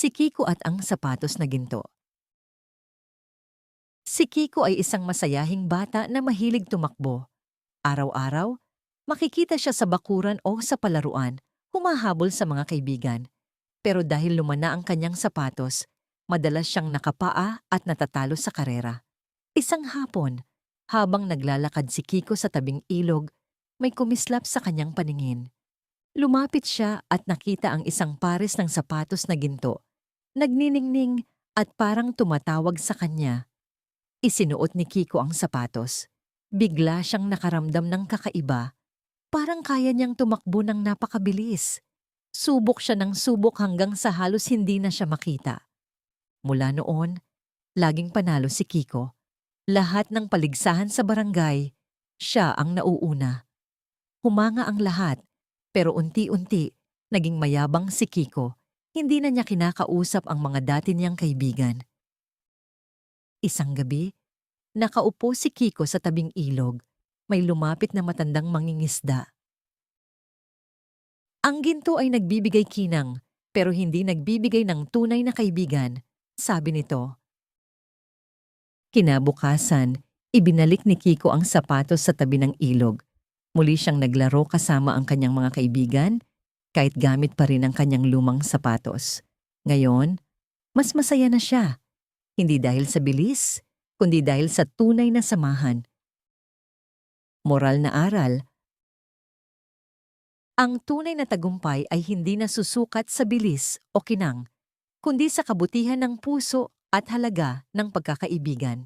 Si Kiko at ang sapatos na ginto. Si Kiko ay isang masayahing bata na mahilig tumakbo. Araw-araw, makikita siya sa bakuran o sa palaruan, humahabol sa mga kaibigan. Pero dahil lumana ang kanyang sapatos, madalas siyang nakapaa at natatalo sa karera. Isang hapon, habang naglalakad si Kiko sa tabing ilog, may kumislap sa kanyang paningin. Lumapit siya at nakita ang isang pares ng sapatos na ginto. Nagniningning at parang tumatawag sa kanya. Isinuot ni Kiko ang sapatos. Bigla siyang nakaramdam ng kakaiba. Parang kaya niyang tumakbo ng napakabilis. Subok siya ng subok hanggang sa halos hindi na siya makita. Mula noon, laging panalo si Kiko. Lahat ng paligsahan sa barangay, siya ang nauuna. Humanga ang lahat, pero unti-unti, naging mayabang si Kiko. Hindi na niya kinakausap ang mga dati niyang kaibigan. Isang gabi, nakaupo si Kiko sa tabing ilog. May lumapit na matandang mangingisda. Ang ginto ay nagbibigay kinang, pero hindi nagbibigay ng tunay na kaibigan, sabi nito. Kinabukasan, ibinalik ni Kiko ang sapatos sa tabi ng ilog. Muli siyang naglaro kasama ang kanyang mga kaibigan, kahit gamit pa rin ang kanyang lumang sapatos. Ngayon, mas masaya na siya. Hindi dahil sa bilis, kundi dahil sa tunay na samahan. Moral na aral, ang tunay na tagumpay ay hindi nasusukat sa bilis o kinang, kundi sa kabutihan ng puso at halaga ng pagkakaibigan.